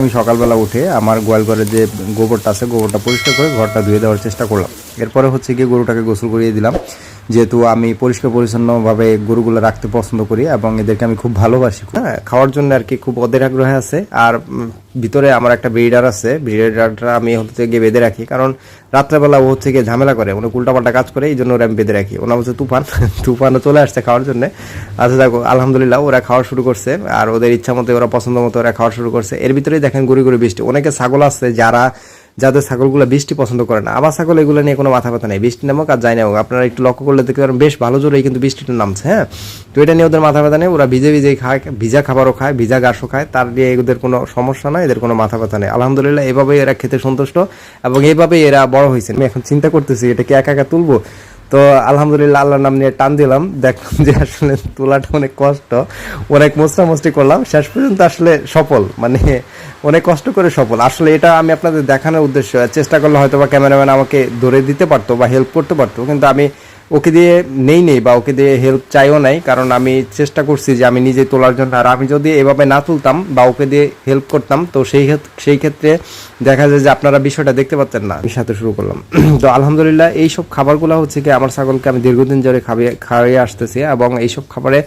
আমি সকালবেলা উঠে আমার গোয়াল ঘরে যে গোবরটা আছে, গোবরটা পরিষ্কার করে ঘরটা ধুয়ে দেওয়ার চেষ্টা করলাম। এরপরে হচ্ছে গিয়ে গরুটাকে গোসল করিয়ে দিলাম। যেহেতু আমি পরিষ্কার পরিচ্ছন্নভাবে গরুগুলো রাখতে পছন্দ করি এবং এদেরকে আমি খুব ভালোবাসি। হ্যাঁ খাওয়ার জন্য আর কি খুব ওদের আগ্রহে আছে। আর ভিতরে আমার একটা ব্রিডার আছে। ব্রিডারটা আমি হচ্ছে গিয়ে বেঁধে রাখি। কারণ রাত্রেবেলা ও হচ্ছে গিয়ে ঝামেলা করে। উনি উল্টাপাল্টা কাজ করে এই জন্য ওরা আমি বেঁধে রাখি। ওনার হচ্ছে তুফান, তুফানও চলে আসছে খাওয়ার জন্য। আচ্ছা দেখো, আলহামদুলিল্লাহ, ওরা খাওয়া শুরু করছে। আর ওদের ইচ্ছা মতো ওরা পছন্দ মতো ওরা খাওয়া শুরু করছে। এর ভিতরেই দেখেন, গুড়ি গুড়ি বৃষ্টি। অনেকে ছাগল আছে যারা যাদের ছাগলগুলো বৃষ্টি পছন্দ করে না। আবার ছাগল এগুলো নিয়ে কোনো মাথা ব্যথা নেই। বৃষ্টি নামক আর যাই নামক। আপনারা একটু লক্ষ্য করলে দেখতে পারেন বেশ ভালো জোরেই কিন্তু বৃষ্টিটা নামছে হ্যাঁ? তো এটা নিয়ে ওদের মাথা ব্যথা নেই। ওরা ভিজে ভিজেই খায়, ভিজা খাবারও খায়, ভিজা ঘাসও খায়। তার নিয়ে এদের কোনো সমস্যা নয় এদের কোনো মাথা ব্যথা নেই। আলহামদুলিল্লাহ, এভাবেই এরা খেতে সন্তুষ্ট এবং এভাবেই এরা বড় হয়েছে। আমি এখন চিন্তা করতেছি এটা কি একা একা তুলবো? তো আলহামদুলিল্লাহ আল্লাহর নাম নিয়ে টান দিলাম। দেখলাম যে আসলে তোলাটা অনেক কষ্ট। অনেক মোস্টামস্টি করলাম। শেষ পর্যন্ত আসলে সফল। মানে অনেক কষ্ট করে সফল। আসলে এটা আমি আপনাদের দেখানোর উদ্দেশ্য, চেষ্টা করলে হয়তো বা ক্যামেরাম্যান আমাকে ধরে দিতে পারতো বা হেল্প করতে পারতো। কিন্তু আমি ওকে দিয়ে নেই নেই বা ওকে দিয়ে হেল্প চাইও নাই, কারণ আমি চেষ্টা করছি যে আমি নিজে তোলার জন্য। আর আমি যদি এভাবে না তুলতাম বা ওকে দিয়ে হেল্প করতাম, তো সেই সেই ক্ষেত্রে দেখা যায় যে আপনারা বিষয়টা দেখতে পাচ্ছেন না। আমি সাথে শুরু করলাম। তো আলহামদুলিল্লাহ, এইসব খাবারগুলো হচ্ছে কি, আমার ছাগলকে আমি দীর্ঘদিন ধরে খাইয়ে খাইয়ে আসতেছি এবং এইসব খাবারে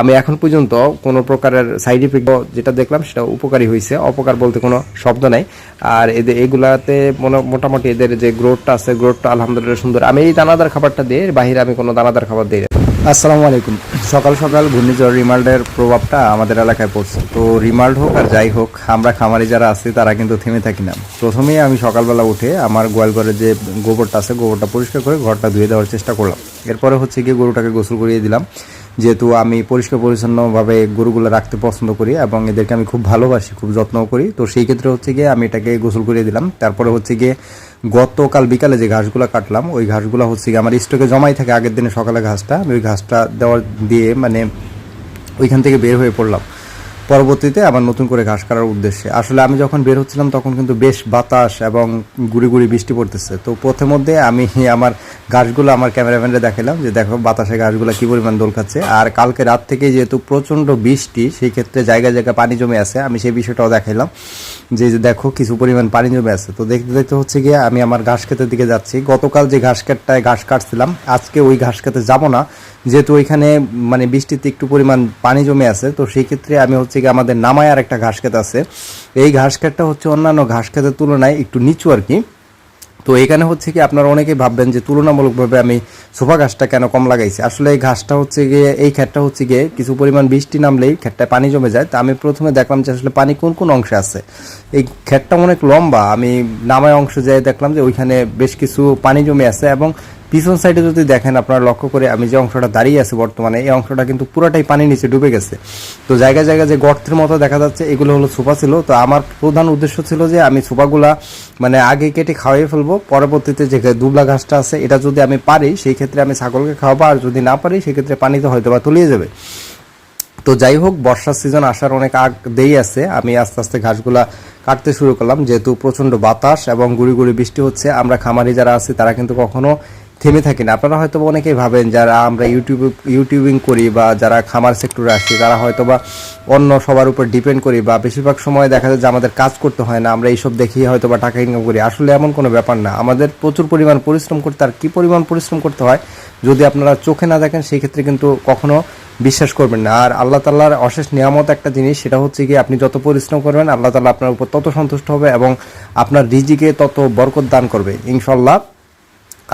আমি এখন পর্যন্ত কোনো প্রকারের সাইড ইফেক্ট যেটা দেখলাম সেটা উপকারী হয়েছে। অপকার বলতে কোনো শব্দ নাই। আর এদের এগুলাতে মোটামুটি এদের যে গ্রোথটা আছে গ্রোথটা আলহামদুলিল্লাহ সুন্দর। আমি এই দানাদার খাবারটা এর বাহিরে আমি কোনো দানাদার খাবার দিই। আসসালামু আলাইকুম। সকাল সকাল ঘূর্ণিঝড় রিমাল্ডের প্রভাবটা আমাদের এলাকায় পড়ছে। তো রিমাল্ড হোক আর যাই হোক, আমরা খামারি যারা আছি, তারা কিন্তু থেমে থাকি না। প্রথমেই আমি সকালবেলা উঠে আমার গোয়াল ঘরে যে গোবরটা আছে, গোবরটা পরিষ্কার করে ঘরটা ধুয়ে দেওয়ার চেষ্টা করলাম। এরপরে হচ্ছে গিয়ে গরুটাকে গোসল করিয়ে দিলাম। যেহেতু আমি পরিষ্কার পরিচ্ছন্নভাবে গরুগুলো রাখতে পছন্দ করি এবং এদেরকে আমি খুব ভালোবাসি, খুব যত্নও করি। তো সেই ক্ষেত্রে হচ্ছে গিয়ে আমি এটাকে গোসল করিয়ে দিলাম। তারপরে হচ্ছে গিয়ে গতকাল বিকালে যে ঘাসগুলো কাটলাম, ওই ঘাসগুলো হচ্ছে গিয়ে আমার স্টকে জমাই থাকে আগের দিনে সকালে ঘাসটা, আমি ওই ঘাসটা দেওয়ার দিয়ে মানে ওইখান থেকে বের হয়ে পড়লাম। পরবর্তীতে আবার নতুন করে ঘাস কাটার উদ্দেশ্যে। আসলে আমি যখন বের হচ্ছিলাম তখন কিন্তু বেশ বাতাস এবং গুড়ি গুড়ি বৃষ্টি পড়তেছে। তো পথে মধ্যে আমি আমার ঘাসগুলো আমার ক্যামেরাম্যানরে দেখালাম যে, দেখো, বাতাসে ঘাসগুলো কী পরিমাণ দোল খাচ্ছে আর কালকে রাত থেকে যেহেতু প্রচণ্ড বৃষ্টি, সেই ক্ষেত্রে জায়গায় জায়গায় পানি জমে আছে। আমি সেই বিষয়টাও দেখাইলাম যে যে, দেখো, কিছু পরিমাণ পানি জমে আছে। তো দেখতে দেখতে হচ্ছে গিয়ে আমি আমার ঘাস খেতের দিকে যাচ্ছি। গতকাল যে ঘাস কাটটায় ঘাস কাটছিলাম, আজকে ওই ঘাস খেতে যাব না। যেহেতু ওইখানে মানে বৃষ্টিতে একটু পরিমাণ পানি জমে আছে, তো সেই ক্ষেত্রে আমি হচ্ছে গিয়ে আমাদের নামায় আর একটা ঘাস খেত আছে। এই ঘাস খেতটা হচ্ছে অন্যান্য ঘাস খেতের তুলনায় একটু নিচু আর কি। তো এখানে হচ্ছে কি আপনারা অনেকেই ভাববেন যে তুলনামূলকভাবে আমি সোফা ঘাসটা কেন কম লাগাইছি? আসলে এই ঘাসটা হচ্ছে গিয়ে, এই ক্ষেতটা হচ্ছে গিয়ে কিছু পরিমাণ বৃষ্টি নামলেই ক্ষেতটায় পানি জমে যায়। তো আমি প্রথমে দেখলাম যে আসলে পানি কোন কোন অংশে আছে। এই ক্ষেতটা অনেক লম্বা, আমি নামায় অংশে যাই দেখলাম যে ওইখানে বেশ কিছু পানি জমে আছে এবং পিছন সাইডে যদি দেখেন, আপনারা লক্ষ্য করে আমি যে অংশটা দাঁড়িয়ে আছে বর্তমানে, এই অংশটা কিন্তু পুরোটাই পানি নিচে ডুবে গেছে। তো জায়গায় জায়গায় যে গর্তের মতো দেখা যাচ্ছে, এগুলো হলো সোফা ছিল। তো আমার প্রধান উদ্দেশ্য ছিল যে আমি সোফাগুলা মানে আগে কেটে খাওয়াই ফেলব। পরবর্তীতে যে দুবলা ঘাসটা আছে, এটা যদি আমি পারি, সেই ক্ষেত্রে আমি ছাগলকে খাওয়াবো। আর যদি না পারি সেক্ষেত্রে পানিতে হয়তো বা তলিয়ে যাবে। তো যাই হোক, বর্ষার সিজন আসার অনেক আগ দেই আছে। আমি আস্তে আস্তে ঘাসগুলা কাটতে শুরু করলাম। যেহেতু প্রচণ্ড বাতাস এবং গুড়ি গুড়ি বৃষ্টি হচ্ছে, আমরা খামারি যারা আছি, তারা কিন্তু কখনো থেমে থাকি না। আপনারা হয়তো অনেকেই ভাবেন যারা আমরা ইউটিউব, ইউটিউবিং করি বা যারা খামার সেক্টরে আসি, তারা হয়তো বা অন্য সবার উপর ডিপেন্ড করি বা বেশিরভাগ সময় দেখা যায় যে আমাদের কাজ করতে হয় না, আমরা এইসব দেখেই হয়তো বা টাকা ইনকাম করি। আসলে এমন কোনো ব্যাপার না। আমাদের প্রচুর পরিমাণ পরিশ্রম করতে আর কী পরিমাণ পরিশ্রম করতে হয়, যদি আপনারা চোখে না দেখেন, সেই ক্ষেত্রে কিন্তু কখনো বিশ্বাস করবেন না। আর আল্লাহ তাল্লাহর অশেষ নিয়ামত একটা জিনিস, সেটা হচ্ছে কি আপনি যত পরিশ্রম করবেন, আল্লাহ তাল্লাহ আপনার উপর তত সন্তুষ্ট হবে এবং আপনার রিজিকে তত বরকত দান করবে। ইনশাল্লাহ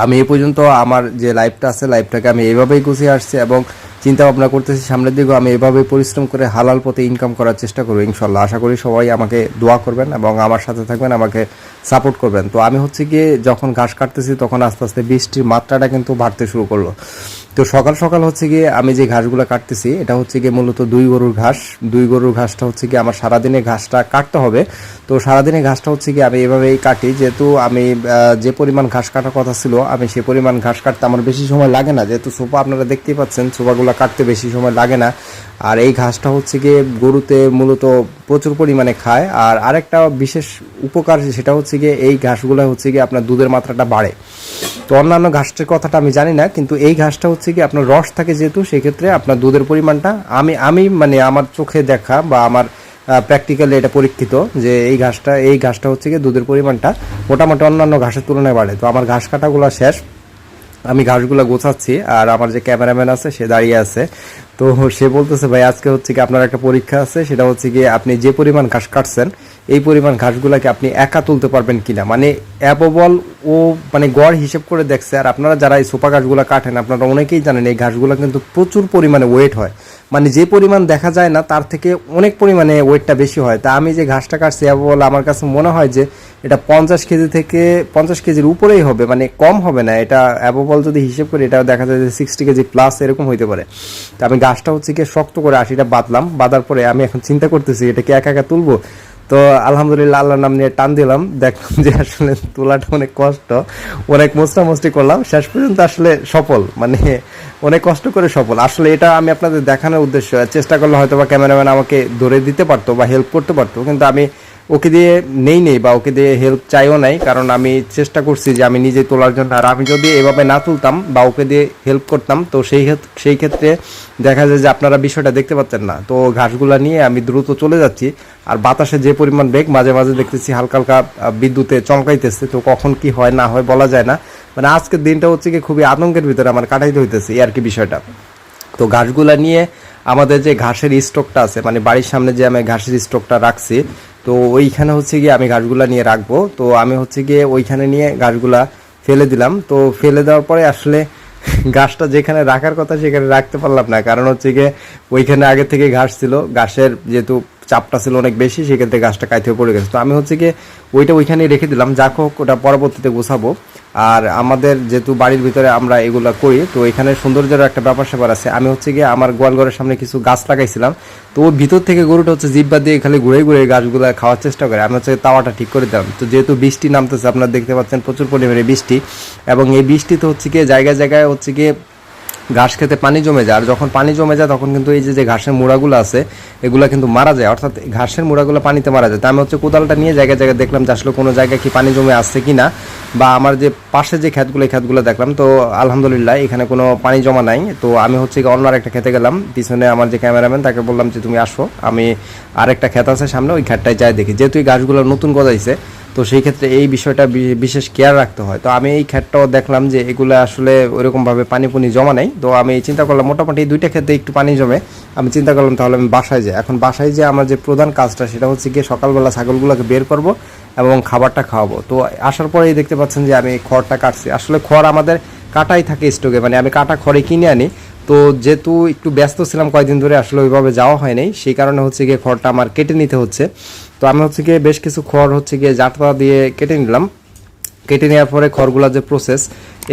আমি এ পর্যন্ত আমার যে লাইফটা আছে লাইফটাকে আমি এইভাবেই গুছিয়ে আসছি এবং চিন্তা ভাবনা করতেছি সামনের দিকেও আমি এভাবে পরিশ্রম করে হালাল পথে ইনকাম করার চেষ্টা করব ইনশাল্লাহ। আশা করি সবাই আমাকে দোয়া করবেন এবং আমার সাথে থাকবেন, আমাকে সাপোর্ট করবেন। তো আমি হচ্ছে গিয়ে যখন ঘাস কাটতেছি তখন আস্তে আস্তে বৃষ্টির মাত্রাটা কিন্তু বাড়তে শুরু করল। তো সকাল সকাল হচ্ছে গিয়ে আমি যে ঘাসগুলো কাটতেছি, এটা হচ্ছে গিয়ে মূলত দুই গরুর ঘাস। দুই গরুর ঘাসটা হচ্ছে গিয়ে আমার সারাদিনে ঘাসটা কাটতে হবে। তো সারাদিনে ঘাসটা হচ্ছে গিয়ে আমি এভাবেই কাটি। যেহেতু আমি যে পরিমাণ ঘাস কাটার কথা ছিল, আমি সে পরিমাণ ঘাস কাটতে আমার বেশি সময় লাগে না। যেহেতু সোফা আপনারা দেখতেই পাচ্ছেন, সোফাগুলো কাটতে বেশি সময় লাগে না। আর এই ঘাসটা হচ্ছে গিয়ে গরুতে মূলত প্রচুর পরিমাণে খায়। আর আরেকটা বিশেষ উপকার সেটা হচ্ছে গিয়ে এই ঘাসগুলো হচ্ছে গিয়ে আপনার দুধের মাত্রাটা বাড়ে। তো অন্যান্য ঘাসটার কথাটা আমি জানি না, কিন্তু এই ঘাসটা হচ্ছে কি আপনার রস থাকে যেহেতু, সেক্ষেত্রে আপনার দুধের পরিমাণটা, আমি আমি মানে আমার চোখে দেখা বা আমার প্র্যাকটিক্যালি এটা পরীক্ষিত যে এই ঘাসটা এই ঘাসটা হচ্ছে কি দুধের পরিমাণটা মোটামুটি অন্যান্য ঘাসের তুলনায় বাড়ে। তো আমার ঘাস কাটাগুলো শেষ, আমি ঘাসগুলো গোছাচ্ছি আর আমার যে ক্যামেরাম্যান আছে, সে দাঁড়িয়ে আছে। তো সে বলতেছে, ভাই, আজকে হচ্ছে কি আপনার একটা পরীক্ষা আছে, সেটা হচ্ছে কি আপনি যে পরিমাণ ঘাস কাটছেন এই পরিমাণ ঘাসগুলাকে আপনি একা তুলতে পারবেন কিনা? মানে অ্যাপোবল ও মানে গড় হিসেব করে দেখছে। আর আপনারা যারা এই সোফা ঘাসগুলো কাটেন, আপনারা অনেকেই জানেন এই ঘাসগুলো কিন্তু প্রচুর পরিমাণে ওয়েট হয়। মানে যে পরিমাণ দেখা যায় না, তার থেকে অনেক পরিমাণে ওয়েটটা বেশি হয়। তা আমি যে ঘাসটা কাটছি অ্যাপোবল আমার কাছে মনে হয় যে এটা পঞ্চাশ কেজি থেকে পঞ্চাশ কেজির উপরেই হবে মানে কম হবে না। এটা অ্যাপোবল যদি হিসেব করি এটা দেখা যায় যে সিক্সটি কেজি প্লাস এরকম হইতে পারে। তা আমি গাছটা হচ্ছে কি শক্ত করে আশিটা বাঁধলাম। বাঁধার পরে আমি এখন চিন্তা করতেছি, এটা কি একা একা তুলবো? তো আলহামদুলিল্লাহ আল্লাহর নাম নিয়ে টান দিলাম। দেখলাম যে আসলে তোলাটা অনেক কষ্ট। অনেক মোস্তামস্তি করলাম। শেষ পর্যন্ত আসলে সফল। মানে অনেক কষ্ট করে সফল। আসলে এটা আমি আপনাদের দেখানোর উদ্দেশ্য। চেষ্টা করলে হয়তো বা ক্যামেরাম্যান আমাকে ধরে দিতে পারতো বা হেল্প করতে পারতো। কিন্তু আমি ওকে দিয়ে নেই নেই বা ওকে দিয়ে হেল্প চাইও নাই, কারণ আমি চেষ্টা করছি যে আমি নিজে তোলার জন্য। আর আমি যদি এভাবে না তুলতাম বা ওকে দিয়ে হেল্প করতাম, তো সেই সেই ক্ষেত্রে দেখা যায় যে আপনারা বিষয়টা দেখতে পাচ্ছেন না। তো ঘাসগুলা নিয়ে আমি দ্রুত চলে যাচ্ছি। আর বাতাসে যে পরিমাণ বেগ, মাঝে মাঝে দেখতেছি হালকা হালকা বিদ্যুতে চমকাইতেছে। তো কখন কি হয়, না হয় বলা যায় না। মানে আজকের দিনটা হচ্ছে কি, খুবই আতঙ্কের ভিতরে আমার কাটাইতে হইতেছে এই আর কি বিষয়টা। তো ঘাসগুলা নিয়ে আমাদের যে ঘাসের স্টকটা আছে মানে বাড়ির সামনে যে আমি ঘাসের স্টকটা রাখছি তো ওইখানে হচ্ছে গিয়ে আমি ঘাসগুলা নিয়ে রাখব। তো আমি হচ্ছে গিয়ে ওইখানে নিয়ে গাছগুলা ফেলে দিলাম। তো ফেলে দেওয়ার পরে আসলে গাছটা যেখানে রাখার কথা সেখানে রাখতে পারলাম না। কারণ হচ্ছে গিয়ে ওইখানে আগে থেকে ঘাস ছিল। ঘাসের যেহেতু চাপটা ছিল অনেক বেশি সেক্ষেত্রে গাছটা কাইতে পড়ে গেছে। তো আমি হচ্ছে গিয়ে ওইটা ওইখানে রেখে দিলাম। যা হোক, ওটা পরবর্তীতে গোছাবো। আর আমাদের যেহেতু বাড়ির ভিতরে আমরা এগুলো করি, তো এখানে সৌন্দর্যের একটা ব্যাপার স্যাপার আছে। আমি হচ্ছে গিয়ে আমার গোয়ালঘরের সামনে কিছু গাছ লাগাইছিলাম, তো ওর ভিতর থেকে গরুটা হচ্ছে জিব্বা দিয়ে খালি ঘুরে ঘুরে গাছগুলো খাওয়ার চেষ্টা করে। আমি হচ্ছে তাওয়াটা ঠিক করে দিলাম। তো যেহেতু বৃষ্টি নামতেছে, আপনারা দেখতে পাচ্ছেন প্রচুর পরিমাণে বৃষ্টি, এবং এই বৃষ্টিতে হচ্ছে গিয়ে জায়গায় জায়গায় হচ্ছে গিয়ে ঘাস খেতে পানি জমে যায়। আর যখন পানি জমে যায়, তখন কিন্তু এই যে যে ঘাসের মুড়াগুলো আছে, এগুলো কিন্তু মারা যায়। অর্থাৎ ঘাসের মুড়াগুলো পানিতে মারা যায়। তা আমি হচ্ছে কোদালটা নিয়ে জায়গায় জায়গায় দেখলাম যে আসলে কোনো জায়গায় কি পানি জমে আসছে কি না বা আমার যে পাশে যে ক্ষেতগুলো, এই ক্ষেতগুলো দেখলাম। তো আলহামদুলিল্লাহ, এখানে কোনো পানি জমা নাই। তো আমি হচ্ছে অন্য আরেকটা খেতে গেলাম। পিছনে আমার যে ক্যামেরাম্যান, তাকে বললাম যে, তুমি আসো। আমি আরেকটা ক্ষেত আছে সামনে, ওই ক্ষেতটায় যাই দেখি। যেহেতু এই গাছগুলো নতুন গজাইছে তো সেই ক্ষেত্রে এই বিষয়টা বিশেষ কেয়ার রাখতে হয়। তো আমি এই ক্ষেতটাও দেখলাম যে এগুলো আসলে ওইরকমভাবে পানি পুনি জমা নেই। তো আমি চিন্তা করলাম মোটামুটি এই দুইটা ক্ষেত্রে একটু পানি জমে। আমি চিন্তা করলাম তাহলে আমি বাসায় যাই। এখন বাসায় যে আমার যে প্রধান কাজটা সেটা হচ্ছে গিয়ে সকালবেলা ছাগলগুলোকে বের করব এবং খাবারটা খাওয়াবো। তো আসার পরেই দেখতে পাচ্ছেন যে আমি খড়টা কাটছি। আসলে খড় আমাদের কাটাই থাকে স্টকে। মানে আমি কাটা খড়ে কিনে আনি। তো যেহেতু একটু ব্যস্ত ছিলাম কয়েকদিন ধরে, আসলে ওইভাবে যাওয়া হয় নাই সেই কারণে হচ্ছে গিয়ে খড়টা আমার কেটে নিতে হচ্ছে। তো আমি হচ্ছে গিয়ে বেশ কিছু খড় হচ্ছে গিয়ে জাটপা দিয়ে কেটে নিলাম। কেটে নেওয়ার পরে খড়গুলা যে প্রসেস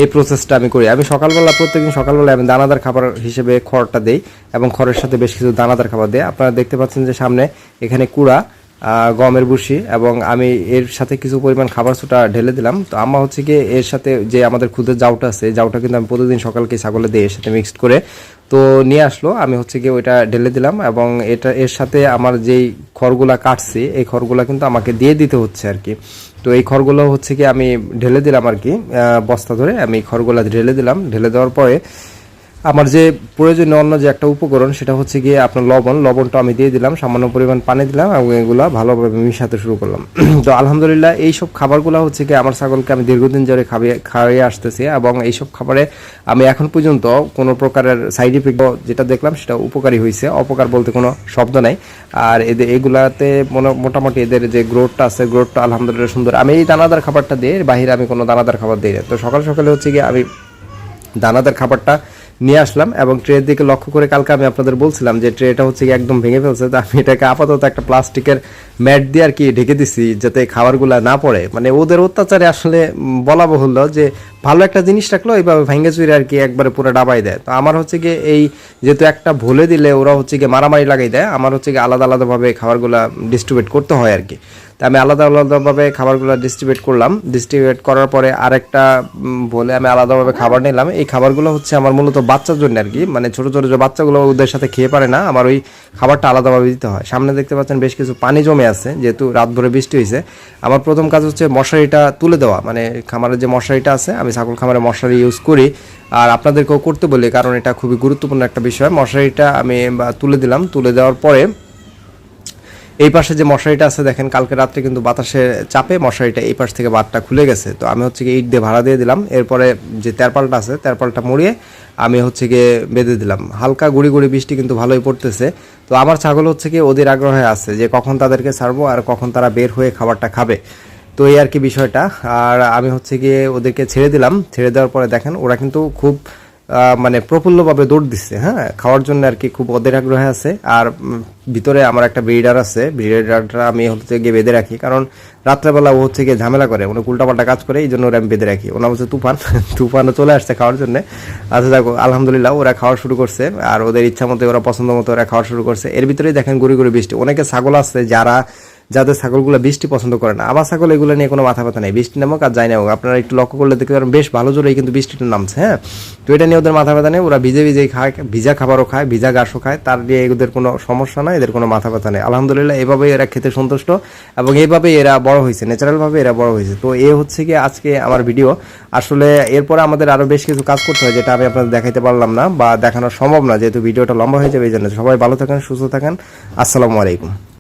এই প্রসেসটা আমি করি। আমি সকালবেলা, প্রত্যেকদিন সকালবেলা আমি দানাদার খাবার হিসেবে খড়টা দেই এবং খড়ের সাথে বেশ কিছু দানাদার খাবার দেই। আপনারা দেখতে পাচ্ছেন যে সামনে এখানে কুড়া গমের ভুসি এবং আমি এর সাথে কিছু পরিমাণ খাবার ছোটা ঢেলে দিলাম। তো আমার হচ্ছে গিয়ে এর সাথে যে আমাদের খুদের জাউটা আছে, জাউটা কিন্তু আমি প্রতিদিন সকালকে ছাগলে দিই এর সাথে মিক্সড করে, তো নিয়ে আসলো। আমি হচ্ছে গিয়ে ওইটা ঢেলে দিলাম এবং এটা এর সাথে আমার যেই খড়গুলা কাটছি, এই খড়গুলা কিন্তু আমাকে দিয়ে দিতে হচ্ছে আর কি। তো এই খড়গুলো হচ্ছে কি আমি ঢেলে দিলাম আর কি বস্তা ধরে আমি খড়গুলা ঢেলে দিলাম। ঢেলে দেওয়ার পরে আমার যে প্রয়োজনীয় অন্য যে একটা উপকরণ, সেটা হচ্ছে গিয়ে আপনার লবণ। লবণটা আমি দিয়ে দিলাম, সামান্য পরিমাণ পানি দিলাম এবং এগুলো ভালোভাবে মিশাতে শুরু করলাম। তো আলহামদুলিল্লাহ, এইসব খাবারগুলো হচ্ছে গিয়ে আমার ছাগলকে আমি দীর্ঘদিন ধরে খাবিয়ে খাইয়ে আসতেছি এবং এইসব খাবারে আমি এখন পর্যন্ত কোনো প্রকারের সাইড ইফেক্ট যেটা দেখলাম, সেটা উপকারী হয়েছে অপকার বলতে কোনো শব্দ নাই। আর এদের, এগুলাতে মোটামুটি এদের যে গ্রোথটা আছে গ্রোথটা আলহামদুলিল্লাহ সুন্দর। আমি এই দানাদার খাবারটা দিয়ে বাইরে আমি কোনো দানাদার খাবার দিই না। তো সকাল সকালে হচ্ছে গিয়ে আমি দানাদার খাবারটা নিয়ে আসলাম এবং ট্রের দিকে লক্ষ্য করে কালকে আমি আপনাদের বলছিলাম যে ট্রেটা হচ্ছে একদম ভেঙে ফেলছে, তো আমি এটাকে আপাতত একটা প্লাস্টিকের ম্যাট দিয়ে আর কি ঢেকে দিছি যাতে খাবারগুলা না পড়ে। মানে ওদের অত্যাচারে আসলে বলা বহুল্য যে ভালো একটা জিনিস রাখল, এইভাবে ভেঙে চুরে আর কি একবারে পুরো ডাবাই দেয়। তো আমার হচ্ছে গিয়ে এই যেহেতু একটা ভুলে দিলে ওরা হচ্ছে গিয়ে মারামারি লাগাই দেয়, আমার হচ্ছে গিয়ে আলাদা আলাদাভাবে খাবারগুলা ডিস্ট্রিবিউট করতে হয় আর কি। তা আমি আলাদা আলাদাভাবে খাবারগুলো ডিস্ট্রিবিউট করলাম ডিস্ট্রিবিউট করার পরে আরেকটা বলে আমি আলাদাভাবে খাবার নিলাম। এই খাবারগুলো হচ্ছে আমার মূলত বাচ্চার জন্য আর কি মানে ছোটো ছোটো যে বাচ্চাগুলো ওদের সাথে খেয়ে পারে না, আমার ওই খাবারটা আলাদাভাবে দিতে হয়। সামনে দেখতে পাচ্ছেন বেশ কিছু পানি জমে আছে, যেহেতু রাত ভরে বৃষ্টি হয়েছে আমার প্রথম কাজ হচ্ছে মশারিটা তুলে দেওয়া মানে খামারের যে মশারিটা আছে, আমি ছাগল খামারে মশারি ইউজ করি। আর আপনাদেরকেও করতে বলি, কারণ এটা খুবই গুরুত্বপূর্ণ একটা বিষয়। মশারিটা আমি তুলে দিলাম। তুলে দেওয়ার পরে এই পাশে যে মশারিটা আছে, দেখেন কালকে রাত্রে কিন্তু বাতাসের চাপে মশারিটা এই পাশ থেকে বাতটা খুলে গেছে। তো আমি হচ্ছে কি ইট দিয়ে ভাড়া দিয়ে দিলাম। এরপরে যে তেরপালটা আছে, তেরপালটা মুড়িয়ে আমি হচ্ছে গিয়ে বেঁধে দিলাম। হালকা গুড়ি গুড়ি বৃষ্টি কিন্তু ভালোই পড়তেছে। তো আমার ছাগল হচ্ছে কি ওদের আগ্রহে আছে যে কখন তাদেরকে ছাড়বো আর কখন তারা বের হয়ে খাবারটা খাবে। তো এই আর কি বিষয়টা। আর আমি হচ্ছে গিয়ে ওদেরকে ছেড়ে দিলাম। ছেড়ে দেওয়ার পরে দেখেন, ওরা কিন্তু খুব মানে প্রফুল্লভাবে দৌড় দিচ্ছে হ্যাঁ? খাওয়ার জন্য আর কি খুব ওদের আগ্রহে আছে। আর ভিতরে আমার একটা ব্রিডার আছে। ব্রিডারটা আমি হচ্ছে গিয়ে বেঁধে রাখি। কারণ রাত্রেবেলা ও হচ্ছে গিয়ে ঝামেলা করে অনেক উল্টাপাল্টা কাজ করে, এই জন্য ওরা আমি বেঁধে রাখি। ওনার হচ্ছে তুফান। তুফানও চলে আসছে খাওয়ার জন্য। আচ্ছা দেখো, আলহামদুলিল্লাহ, ওরা খাওয়া শুরু করছে। আর ওদের ইচ্ছা মতো ওরা পছন্দ মতো ওরা খাওয়া শুরু করছে। এর ভিতরেই দেখেন, গুড়ি গুড়ি বৃষ্টি। অনেকে ছাগল আছে যারা যাদের ছাগলগুলো বৃষ্টি পছন্দ করে না। আমার ছাগল এগুলো নিয়ে কোনো মাথা ব্যথা নেই। বৃষ্টি নামক আর যাই নামক। আপনারা একটু লক্ষ্য করলে দেখতে পারেন বেশ ভালো জোরেই কিন্তু বৃষ্টিটা নামছে হ্যাঁ? তো এটা নিয়ে ওদের মাথা ব্যথা নেই। ওরা ভিজে ভিজেই খায়, ভিজা খাবারও খায়, ভিজা ঘাসও খায়। তার নিয়ে এদের কোনো সমস্যা নাই, এদের কোনো মাথা ব্যথা নেই। আলহামদুলিল্লাহ, এভাবেই এরা খেতে সন্তুষ্ট এবং এইভাবেই এরা বড় হয়েছে। ন্যাচারালভাবে এরা বড় হয়েছে। তো এ হচ্ছে কি আজকে আমার ভিডিও। আসলে এরপরে আমাদের আরও বেশ কিছু কাজ করতে হয়, যেটা আমি আপনাদের দেখাইতে পারলাম না বা দেখানো সম্ভব না, যেহেতু ভিডিওটা লম্বা হয়ে যাবে, এই জন্য সবাই ভালো থাকেন, সুস্থ থাকেন। আসসালামু আলাইকুম।